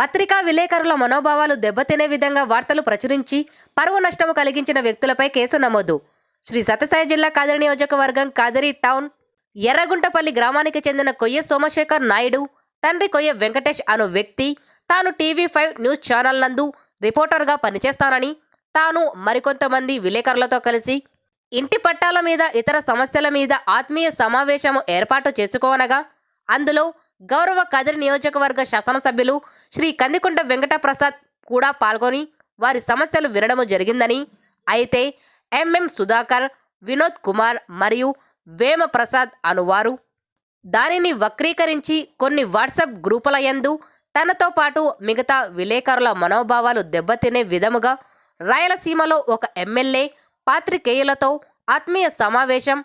పత్రికా విలేకరుల మనోభావాలు దెబ్బతినే విధంగా వార్తలు ప్రచురించి పరువు నష్టము కలిగించిన వ్యక్తులపై కేసు నమోదు. శ్రీ సత్యసాయి జిల్లా కాదరి నియోజకవర్గం కాదరి టౌన్ ఎర్రగుంటపల్లి గ్రామానికి చెందిన కొయ్య సోమశేఖర్ నాయుడు తండ్రి కొయ్య వెంకటేష్ అను వ్యక్తి తాను టీవీ ఫైవ్ న్యూస్ ఛానల్ నందు రిపోర్టర్గా పనిచేస్తానని తాను మరికొంతమంది విలేకరులతో కలిసి ఇంటి పట్టాల మీద ఇతర సమస్యల మీద ఆత్మీయ సమావేశము ఏర్పాటు చేసుకోనగా అందులో గౌరవ కదిరి నియోజకవర్గ శాసనసభ్యులు శ్రీ కందికొండ వెంకటప్రసాద్ కూడా పాల్గొని వారి సమస్యలు వినడము జరిగిందని అయితే ఎంఎం సుధాకర్ వినోద్ కుమార్ మరియు వేమ ప్రసాద్ అనువారు. దానిని వక్రీకరించి కొన్ని వాట్సాప్ గ్రూపుల యందు తనతో పాటు మిగతా విలేకరుల మనోభావాలు దెబ్బతినే విధముగా రాయలసీమలో ఒక ఎమ్మెల్యే పాత్రికేయులతో ఆత్మీయ సమావేశం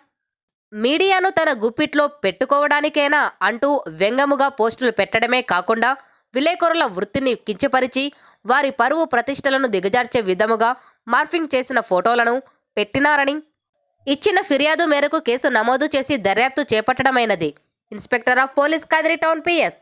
మీడియాను తన గుప్పిట్లో పెట్టుకోవడానికేనా అంటూ వ్యంగముగా పోస్టులు పెట్టడమే కాకుండా విలేకరుల వృత్తిని కించపరిచి వారి పరువు ప్రతిష్టలను దిగజార్చే విధముగా మార్ఫింగ్ చేసిన ఫోటోలను పెట్టినారని ఇచ్చిన ఫిర్యాదు మేరకు కేసు నమోదు చేసి దర్యాప్తు చేపట్టడమైనది. Inspector of police Kadiri town PS.